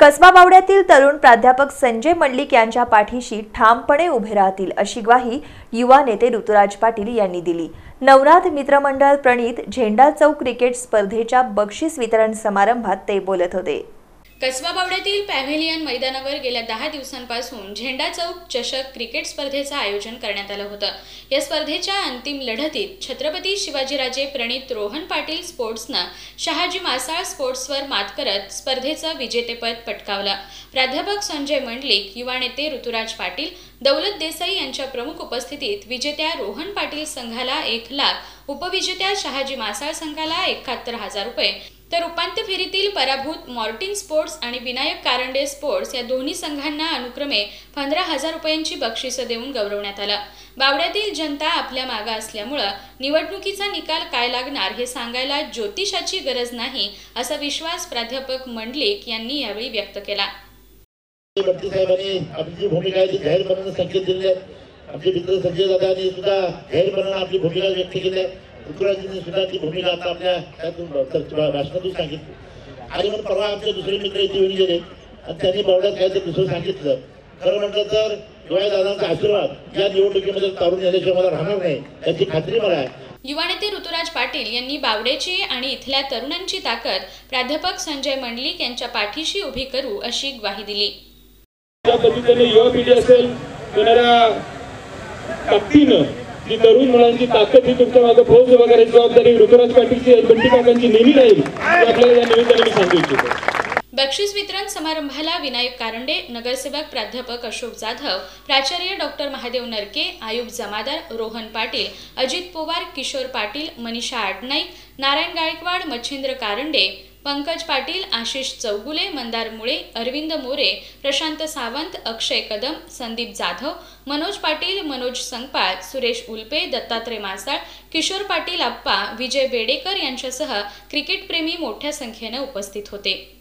कसबा बावड्यातील तरुण प्राध्यापक संजय मंडलिक यांच्या पाठीशी ठामपणे उभे राहतील अशी ग्वाही युवा नेते ऋतुराज पाटील यांनी दिली. नवनाथ मित्रमंडळ प्रणित झेंडा चौक क्रिकेट स्पर्धेच्या बक्षीस वितरण समारंभात ते बोलत होते. कसबा बावड्यातील पॅव्हेलियन मैदानावर गेल्या दहा दिवसांपासून झेंडा चौक चषक क्रिकेट स्पर्धेचं आयोजन करण्यात आलं होतं. या स्पर्धेच्या अंतिम लढतीत छत्रपती शिवाजीराजे प्रणित रोहन पाटील स्पोर्ट्सनं शहाजी मासाळ स्पोर्ट्सवर मात करत स्पर्धेचं विजेतेपद पटकावलं. प्राध्यापक संजय मंडलिक युवा नेते ऋतुराज पाटील दौलत देसाई यांच्या प्रमुख उपस्थितीत विजेत्या रोहन पाटील संघाला एक लाख उपविजेत्या शहाजी मासाळ संघाला एकाहत्तर हजार रुपये तर उपांत्य फेरीतील पराभूत मॉर्टिन स्पोर्ट्स आणि विनायक कारंडे स्पोर्ट्स या दोन्ही संघांना अनुक्रमे पंधरा हजार रुपयांची बक्षिसं देऊन गौरवण्यात आलं. बावड्यातील जनता आपल्या मागा असल्यामुळं निवडणुकीचा निकाल काय लागणार हे सांगायला ज्योतिषाची गरज नाही असा विश्वास प्राध्यापक मंडलिक यांनी यावेळी व्यक्त केला. साहेबांनी आपली जी भूमिका आहे ती जाहीरपणाने संकेत दिले. आमचे मित्र संजय दादांनी सुद्धा जाहीरपणाने आपली भूमिका व्यक्त केली आहे. ऋतुराजींनी सुद्धा ती भूमिका आता आपल्या त्यातून भाषणातून सांगितली. आणि मग परवा आमचे दुसरे मित्र इथे येऊन गेले. आणि त्यांनी बवड्यात काहीतरी दुसरं सांगितलं. खरं म्हटलं तर शिवाय दादांचा आशीर्वाद या निवडणुकीमध्ये तारून येण्याशिवाय मला राहणार नाही याची खात्री मला आहे. युवा नेते ऋतुराज पाटील यांनी बावड्याची आणि इथल्या तरुणांची ताकद प्राध्यापक संजय मंडलिक यांच्या पाठीशी उभी करू अशी ग्वाही दिली. ज्या ताकदीनं जी तरुण मुलांची ताकद ही तुमच्या मागे फौज उभा करायची जबाबदारी ऋतुराज पाटीलची बंटी काकांची नेहमी राहील आपल्याला या निमित्ताने मी सांगू इच्छितो. बक्षीस वितरण समारंभाला विनायक कारंडे नगरसेवक प्राध्यापक अशोक जाधव प्राचार्य डॉक्टर महादेव नरके आयुब जमादार रोहन पाटील अजित पोवार किशोर पाटील मनीषा आडनाईक नारायण गायकवाड मच्छिंद्र कारंडे पंकज पाटील आशिष चौगुले मंदार मुळे अरविंद मोरे प्रशांत सावंत अक्षय कदम संदीप जाधव मनोज पाटील मनोज संगपाळ सुरेश उल्पे दत्तात्रय मासाळ किशोर पाटील आप्पा विजय बेडेकर यांच्यासह क्रिकेटप्रेमी मोठ्या संख्येनं उपस्थित होते.